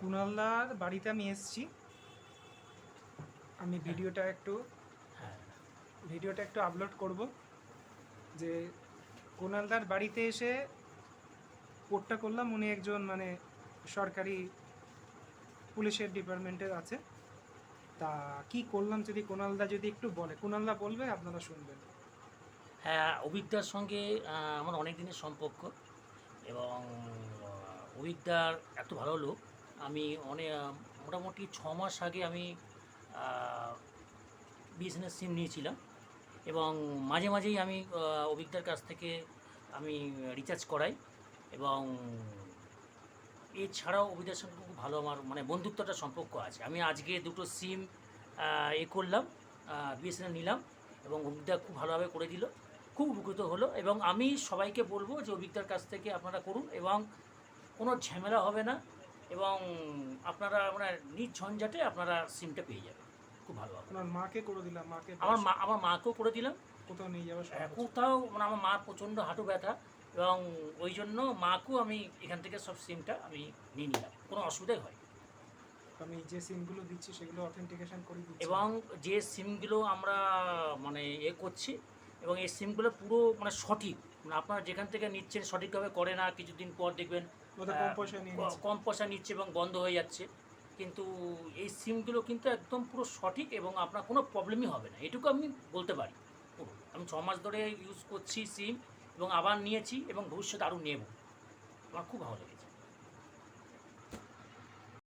কুণালদার বাড়িতে আমি এসেছি। আমি ভিডিওটা একটু হ্যাঁ। ভিডিওটা একটু আপলোড করব যে কুণালদার বাড়িতে এসে পোর্টটা করলাম। উনি একজন মানে সরকারি পুলিশের ডিপার্টমেন্টের আছে। তা কি করলাম যদি কুণালদা যদি একটু বলে? কুণালদা বলবে আপনারা শুনবেন। হ্যাঁ অভিজ্ঞতার সঙ্গে আমার অনেক দিনের সম্পর্ক এবং আহ, অভিজ্ঞতার এত ভালো লোক। আমি অনেক মোটামুটি ছ মাস আগে আমি বিএসএনএল সিম নিয়েছিলাম এবং মাঝে মাঝেই আমি অভিজ্ঞতার কাছ থেকে আমি রিচার্জ করাই এবং এছাড়াও অভিজ্ঞতার সঙ্গে খুব ভালো আমার মানে বন্ধুত্বটা সম্পর্ক আছে। আমি আজকে দুটো সিম এ করলাম বিএসএনএল নিলাম এবং অভিজ্ঞতা খুব ভালোভাবে করে দিল, খুব উপকৃত হলো এবং আমি সবাইকে বলব যে অভিজ্ঞতার কাছ থেকে আপনারা করুন এবং কোনো ঝামেলা হবে না। এবং আপনারা মানে নিজ ঝঞ্ঝাটে আপনারা সিমটা পেয়ে যাবেন। খুব ভালো আপনার মাকে করে দিলাম মাকে আমার মা আমার মাকেও করে দিলাম। কোথাও নিয়ে যাওয়ার হ্যাঁ, কোথাও মানে আমার মার প্রচণ্ড হাঁটু ব্যথা এবং ওই জন্য মাকেও আমি এখান থেকে সব সিমটা আমি নিয়ে নিলাম। কোনো অসুবিধাই হয় আমি যে সিমগুলো দিচ্ছি সেগুলো অথেন্টিকেশন করে দিচ্ছি। এবং যে সিমগুলো আমরা মানে এ করছি এবং এই সিমগুলো পুরো মানে সঠিক। মানে আপনারা যেখান থেকে নিচ্ছেন সঠিকভাবে করে না কিছুদিন পর দেখবেন কম পয়সা কম পয়সা নিচ্ছে এবং বন্ধ হয়ে যাচ্ছে। কিন্তু এই সিমগুলো কিন্তু একদম পুরো সঠিক এবং আপনার কোনো প্রবলেমই হবে না। এটুকু আমি বলতে পারি। পুরো। আমি ছ মাস ধরে ইউজ করছি সিম এবং আবার নিয়েছি এবং ভবিষ্যতে আরও নেব। আমার খুব ভালো লেগেছে।